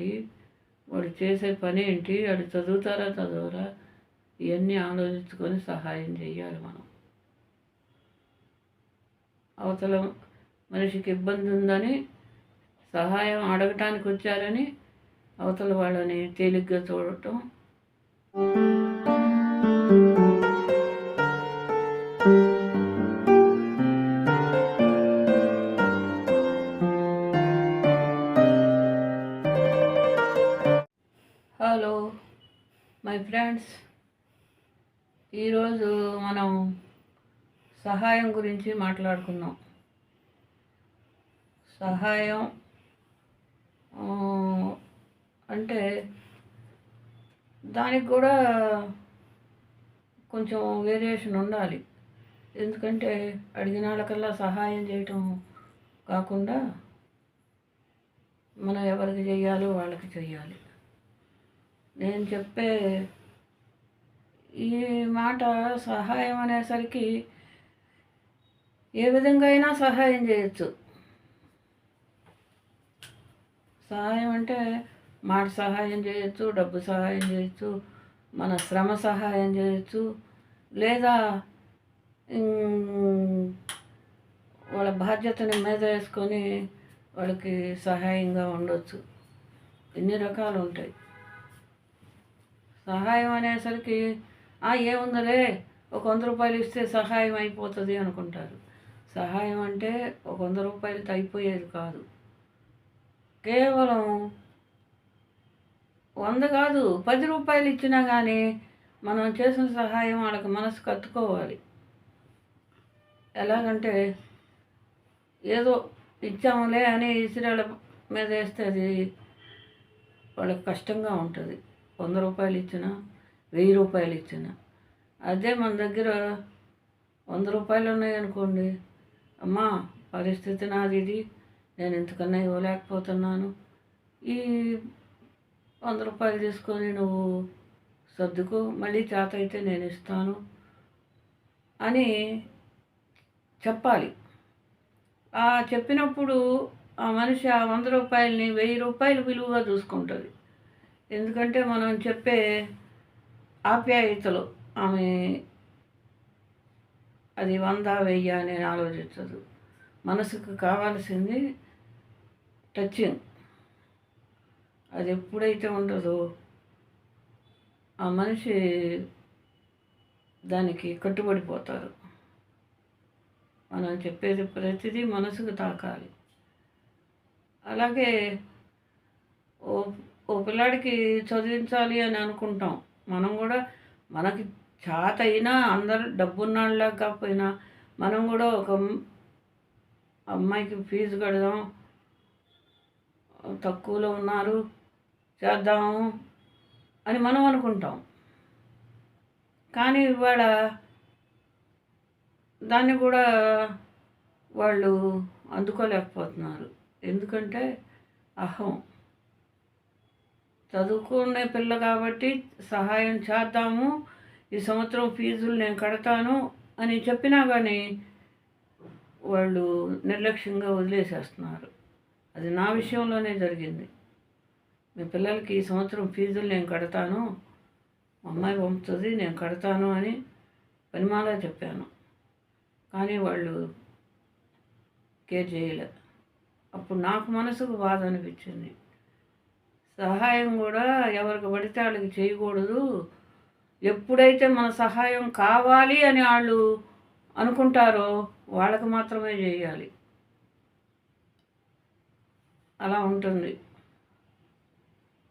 ఏంటి? వాడు చేసే పని ఏంటి? వాడు చదువుతారా చదవరా? ఇవన్నీ ఆలోచించుకొని సహాయం చేయాలి మనం. అవతల మనిషికి ఇబ్బంది ఉందని సహాయం అడగటానికి వచ్చారని అవతల వాళ్ళని తేలిగ్గా చూడటం. హలో ఫ్రెండ్స్ ఈరోజు మనం సహాయం గురించి మాట్లాడుకుందాం. సహాయం అంటే దానికి కూడా కొంచెం వేరియేషన్ ఉండాలి. ఎందుకంటే అడిగిన వాళ్ళకల్లా సహాయం చేయటం కాకుండా మనం ఎవరికి చెయ్యాలో వాళ్ళకి చెయ్యాలి. నేను చెప్పే ఈ మాట సహాయం అనేసరికి ఏ విధంగా అయినా సహాయం చేయొచ్చు. సహాయం అంటే మాట సహాయం చేయొచ్చు డబ్బు సహాయం చేయొచ్చు మన శ్రమ సహాయం చేయొచ్చు లేదా వాళ్ళ బాధ్యతని మీద వేసుకొని వాళ్ళకి సహాయంగా ఉండొచ్చు. ఎన్ని రకాలు ఉంటాయి. సహాయం అనేసరికి ఏముందలే ఒక వంద రూపాయలు ఇస్తే సహాయం అయిపోతుంది అనుకుంటారు. సహాయం అంటే ఒక వంద రూపాయలతో అయిపోయేది కాదు. కేవలం వంద కాదు పది రూపాయలు ఇచ్చినా కానీ మనం చేసిన సహాయం వాళ్ళకి మనసు కత్తుకోవాలి. ఎలాగంటే ఏదో ఇచ్చాములే అని ఇసిరాళ్ళ మీద వేస్తే అది వాళ్ళకి కష్టంగా ఉంటుంది. వంద రూపాయలు ఇచ్చినా వెయ్యి రూపాయలు ఇచ్చిన. అదే మన దగ్గర వంద రూపాయలు ఉన్నాయనుకోండి అమ్మా పరిస్థితి నాది ఇది. నేను ఇంతకన్నా ఇవ్వలేకపోతున్నాను. ఈ వంద రూపాయలు తీసుకొని నువ్వు సర్దుకు. మళ్ళీ చేత అయితే నేను ఇస్తాను అని చెప్పాలి. ఆ చెప్పినప్పుడు ఆ మనిషి ఆ వంద రూపాయలని వెయ్యి రూపాయలు విలువగా చూసుకుంటుంది. ఎందుకంటే మనం చెప్పే ఆప్యాయతలో. ఆమె అది వంద వెయ్యి అని ఆలోచించదు. మనసుకు కావాల్సింది టచింగ్ అది ఎప్పుడైతే ఉండదో ఆ మనిషి దానికి కట్టుబడిపోతారు. మనం చెప్పేది ప్రతిదీ మనసుకు తాకాలి. అలాగే ఓ ఓ పిల్లాడికి చదివించాలి అని అనుకుంటాం. మనం కూడా మనకి చేత అయినా అందరు డబ్బున్నాళ్ళ కాకపోయినా మనం కూడా ఒక అమ్మాయికి ఫీజు కడదాం తక్కువలో ఉన్నారు చేద్దాము అని మనం అనుకుంటాం. కానీ ఇవాళ దాన్ని కూడా వాళ్ళు అందుకోలేకపోతున్నారు. ఎందుకంటే అహం. చదువుకునే పిల్ల కాబట్టి సహాయం చేద్దాము. ఈ సంవత్సరం ఫీజులు నేను కడతాను అని చెప్పినా కానీ వాళ్ళు నిర్లక్ష్యంగా వదిలేసేస్తున్నారు. అది నా విషయంలోనే జరిగింది. మీ పిల్లలకి ఈ సంవత్సరం ఫీజులు నేను కడతాను. మా అమ్మాయి పంపుతుంది నేను కడతాను అని పనిమాలా చెప్పాను. కానీ వాళ్ళు కేర్ చేయలే. అప్పుడు నాకు మనసుకు బాధ అనిపించింది. సహాయం కూడా ఎవరికి పడితే వాళ్ళకి చేయకూడదు. ఎప్పుడైతే మన సహాయం కావాలి అని వాళ్ళు అనుకుంటారో వాళ్ళకి మాత్రమే చేయాలి. అలా ఉంటుంది.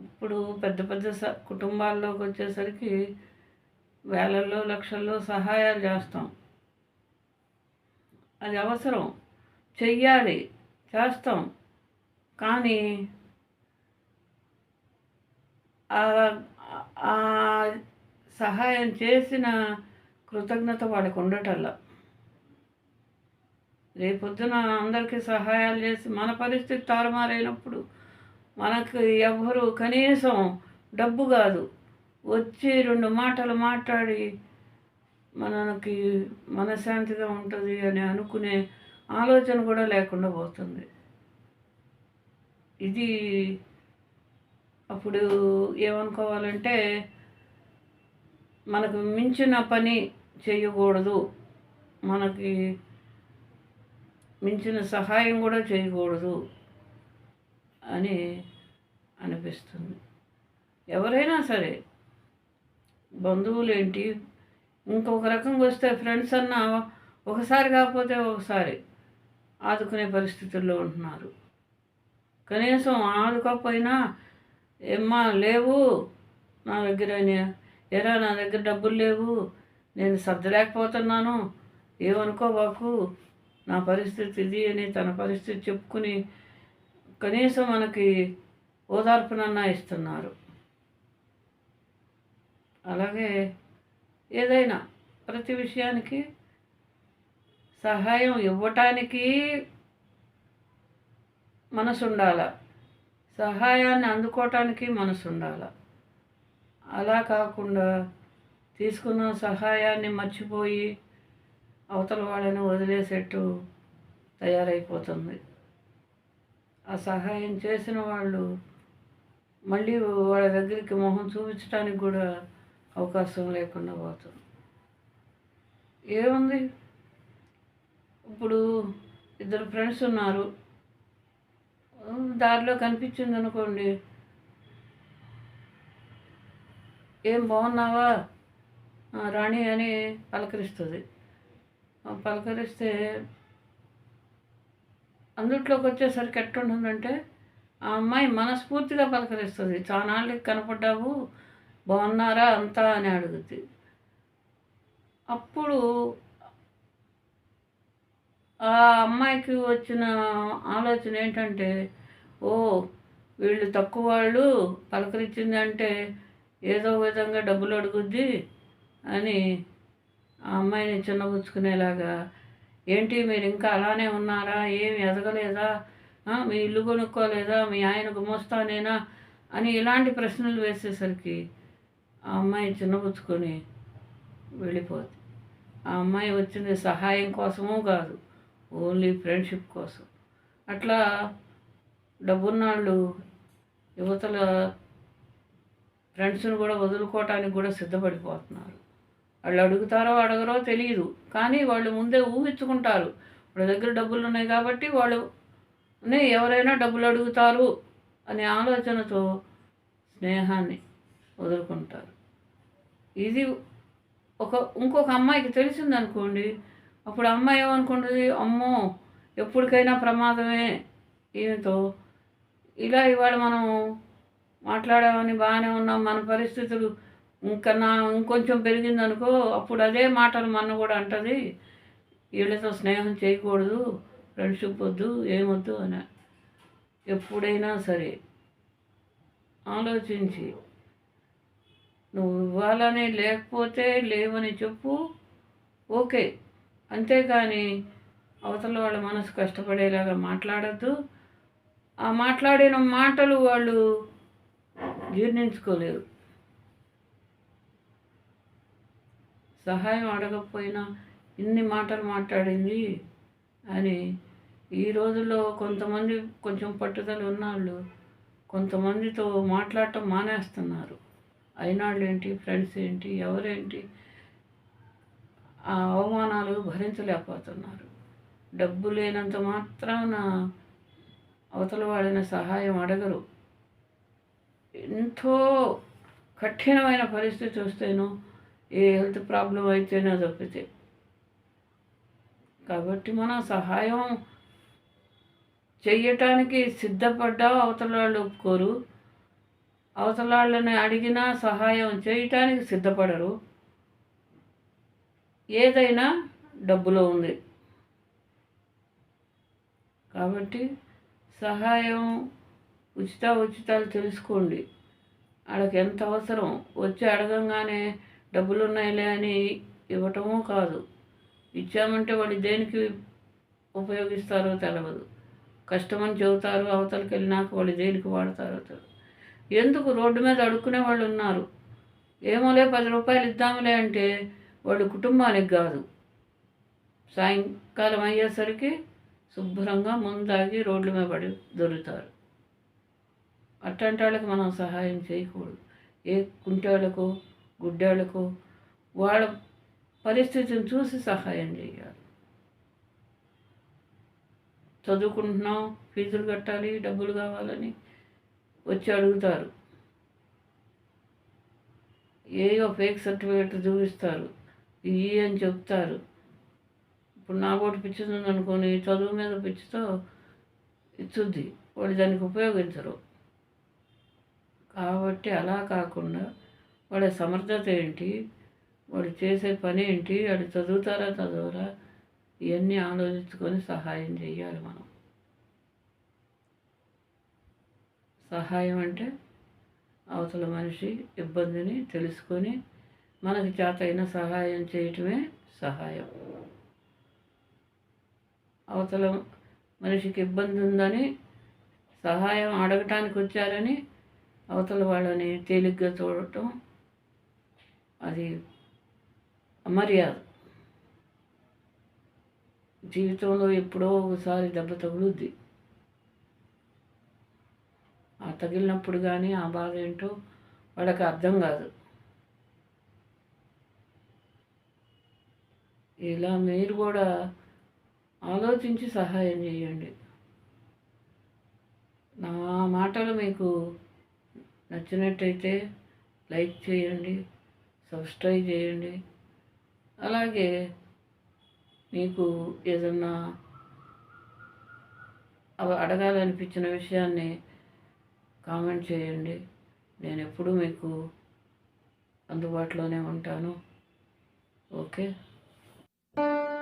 ఇప్పుడు పెద్ద పెద్ద స కుటుంబాల్లోకి వచ్చేసరికి వేలల్లో లక్షల్లో సహాయాలు చేస్తాం. అది అవసరం. చెయ్యాలి చేస్తాం. కానీ సహాయం చేసిన కృతజ్ఞత వాడికి ఉండటల్లా రేపొద్దున అందరికీ సహాయాలు చేసి మన పరిస్థితి తారుమారైనప్పుడు మనకు ఎవ్వరు కనీసం డబ్బు కాదు. వచ్చి రెండు మాటలు మాట్లాడి మనకి మనశ్శాంతిగా ఉంటుంది అని అనుకునే ఆలోచన కూడా లేకుండా పోతుంది. ఇది అప్పుడు ఏమనుకోవాలంటే మనకు మించిన పని చేయకూడదు. మనకి మించిన సహాయం కూడా చేయకూడదు అని అనిపిస్తుంది. ఎవరైనా సరే బంధువులేంటి ఇంకొక రకంగా వస్తే ఫ్రెండ్స్ అన్న ఒకసారి కాకపోతే ఒకసారి ఆదుకునే పరిస్థితుల్లో ఉంటున్నారు. కనీసం ఆదుకోకపోయినా ఏమ్మా లేవు. నా దగ్గర అని- ఎరా నా దగ్గర డబ్బులు లేవు. నేను సర్దలేకపోతున్నాను. ఏమనుకోబాకు నా పరిస్థితి ఇది అని తన పరిస్థితి చెప్పుకుని కనీసం మనకి ఓదార్పునన్నా ఇస్తున్నారు. అలాగే ఏదైనా ప్రతి విషయానికి సహాయం ఇవ్వటానికి మనసు ఉండాల సహాయాన్ని అందుకోవటానికి మనసు ఉండాల అలా కాకుండా తీసుకున్న సహాయాన్ని మర్చిపోయి అవతల వాళ్ళని వదిలేసేట్టు తయారైపోతుంది. ఆ సహాయం చేసిన వాళ్ళు మళ్ళీ వాళ్ళ దగ్గరికి మొహం చూపించడానికి కూడా అవకాశం లేకుండా పోతుంది. ఏముంది? ఇప్పుడు ఇద్దరు ఫ్రెండ్స్ ఉన్నారు. దారిలో కనిపించింది అనుకోండి ఏం బాగున్నావా? రాణి అని పలకరిస్తుంది. పలకరిస్తే అందుట్లోకి వచ్చేసరికి ఎట్టుంటుందంటే ఆ అమ్మాయి మనస్ఫూర్తిగా పలకరిస్తుంది. చానాళ్ళకి కనపడ్డావు బాగున్నారా అంతా? అని అడుగుద్ది. అప్పుడు ఆ అమ్మాయికి వచ్చిన ఆలోచన ఏంటంటే ఓ వీళ్ళు తక్కువ వాళ్ళు పలకరించింది అంటే ఏదో విధంగా డబ్బులు అడుగుద్ది అని ఆ అమ్మాయిని చిన్నబుచ్చుకునేలాగా ఏంటి మీరు ఇంకా అలానే ఉన్నారా? ఏమి ఎదగలేదా? మీ ఇల్లు కొనుక్కోలేదా? మీ ఆయన గుమస్తానేనా అని ఇలాంటి ప్రశ్నలు వేసేసరికి ఆ అమ్మాయి చిన్నబుచ్చుకొని వెళ్ళిపోద్ది. ఆ అమ్మాయి వచ్చింది సహాయం కోసమూ కాదు. ఓన్లీ ఫ్రెండ్షిప్ కోసం. అట్లా డబ్బున్నాళ్ళు యువతల ఫ్రెండ్స్ని కూడా వదులుకోవటానికి కూడా సిద్ధపడిపోతున్నారు. వాళ్ళు అడుగుతారో అడగరో తెలియదు కానీ వాళ్ళు ముందే ఊహించుకుంటారు. వాళ్ళ దగ్గర డబ్బులు ఉన్నాయి కాబట్టి వాళ్ళు ఎవరైనా డబ్బులు అడుగుతారు అనే ఆలోచనతో స్నేహాన్ని వదులుకుంటారు. ఇది ఒక ఇంకొక అమ్మాయికి తెలిసిందనుకోండి అప్పుడు అమ్మాయి ఏమనుకుంటుంది? అమ్మో ఎప్పటికైనా ప్రమాదమే. ఈమెతో ఇలా ఇవాళ మనం మాట్లాడామని బాగానే ఉన్నాం. మన పరిస్థితులు ఇంకా నా ఇంకొంచెం పెరిగిందనుకో అప్పుడు అదే మాటలు మన కూడా అంటది. వీళ్ళతో స్నేహం చేయకూడదు ఫ్రెండ్షిప్ వద్దు ఏమొద్దు అని. ఎప్పుడైనా సరే. ఆలోచించి. నువ్వు ఇవ్వాలని లేకపోతే లేవని చెప్పు. ఓకే. అంతేగాని అవతల వాళ్ళ మనసు కష్టపడేలాగా మాట్లాడద్దు. ఆ మాట్లాడిన మాటలు వాళ్ళు జీర్ణించుకోలేరు. సహాయం అడగకపోయినా ఇన్ని మాటలు మాట్లాడింది అని ఈ రోజుల్లో కొంతమంది కొంచెం పట్టుదల ఉన్నవాళ్ళు కొంతమందితో మాట్లాడటం మానేస్తున్నారు. అయినాళ్ళు ఏంటి ఫ్రెండ్స్ ఏంటి? ఎవరేంటి? ఆ అవమానాలు భరించలేకపోతున్నారు. డబ్బు లేనంత మాత్రాన అవతల వాళ్ళని సహాయం అడగరు. ఎంతో కఠినమైన పరిస్థితి వస్తేనో ఏ హెల్త్ ప్రాబ్లం అయితేనో తప్పితే. కాబట్టి మనం సహాయం చెయ్యటానికి సిద్ధపడ్డా అవతల వాళ్ళు ఒప్పుకోరు. అవతల వాళ్ళని అడిగినా సహాయం చేయటానికి సిద్ధపడరు. ఏదైనా డబ్బులో ఉంది. కాబట్టి సహాయం ఉచిత ఉచితాలు తెలుసుకోండి. వాళ్ళకి ఎంత అవసరం? వచ్చి అడగంగానే డబ్బులు ఉన్నాయిలే అని ఇవ్వటమూ కాదు. ఇచ్చామంటే వాళ్ళు దేనికి ఉపయోగిస్తారో తెలవదు. కష్టమని చెబుతారు అవతలకి వెళ్ళినాక వాళ్ళు దేనికి వాడతారో తెలియదు ఎందుకు రోడ్డు మీద అడుక్కునే వాళ్ళు ఉన్నారు ఏమోలే పది రూపాయలు ఇద్దాములే అంటే వాళ్ళు కుటుంబానికి కాదు. సాయంకాలం అయ్యేసరికి శుభ్రంగా ముందాగి రోడ్ల మీద పడి దొరుకుతారు. అట్లాంటి వాళ్ళకి మనం సహాయం చేయకూడదు. ఏ కుంటోళ్ళకు గుడ్డోళ్ళకు వాళ్ళ పరిస్థితిని చూసి సహాయం చేయాలి. చదువుకుంటున్నాం ఫీజులు కట్టాలి డబ్బులు కావాలని వచ్చి అడుగుతారు. ఏయో ఫేక్ సర్టిఫికేట్ చూపిస్తారు. ఇవి అని చెప్తారు. ఇప్పుడు నా కూడా పిచ్చుతుంది అనుకోని చదువు మీద పిచ్చితో ఇచ్చుద్ది. వాడు దానికి ఉపయోగించరు. కాబట్టి అలా కాకుండా వాళ్ళ సమర్థత ఏంటి? వాడు చేసే పని ఏంటి? వాడు చదువుతారా చదవరా? ఇవన్నీ ఆలోచించుకొని సహాయం చేయాలి మనం. సహాయం అంటే అవతల మనిషి ఇబ్బందిని తెలుసుకొని మనకి చేతైన సహాయం చేయటమే సహాయం. అవతల మనిషికి ఇబ్బంది ఉందని సహాయం అడగటానికి వచ్చారని అవతల వాళ్ళని తేలిగ్గా చూడటం అది అమర్యాద. జీవితంలో ఎప్పుడో ఒకసారి దెబ్బ తగులుద్ది. ఆ తగిలినప్పుడు కానీ ఆ బాధ ఏంటో వాళ్ళకి అర్థం కాదు. ఇలా మీరు కూడా ఆలోచించి సహాయం చేయండి. నా మాటలు మీకు నచ్చినట్టయితే లైక్ చేయండి సబ్స్క్రైబ్ చేయండి. అలాగే మీకు ఏదన్నా అవి అడగాలనిపించిన విషయాన్ని కామెంట్ చేయండి. నేను ఎప్పుడూ మీకు అందుబాటులోనే ఉంటాను. ఓకే? Thank you.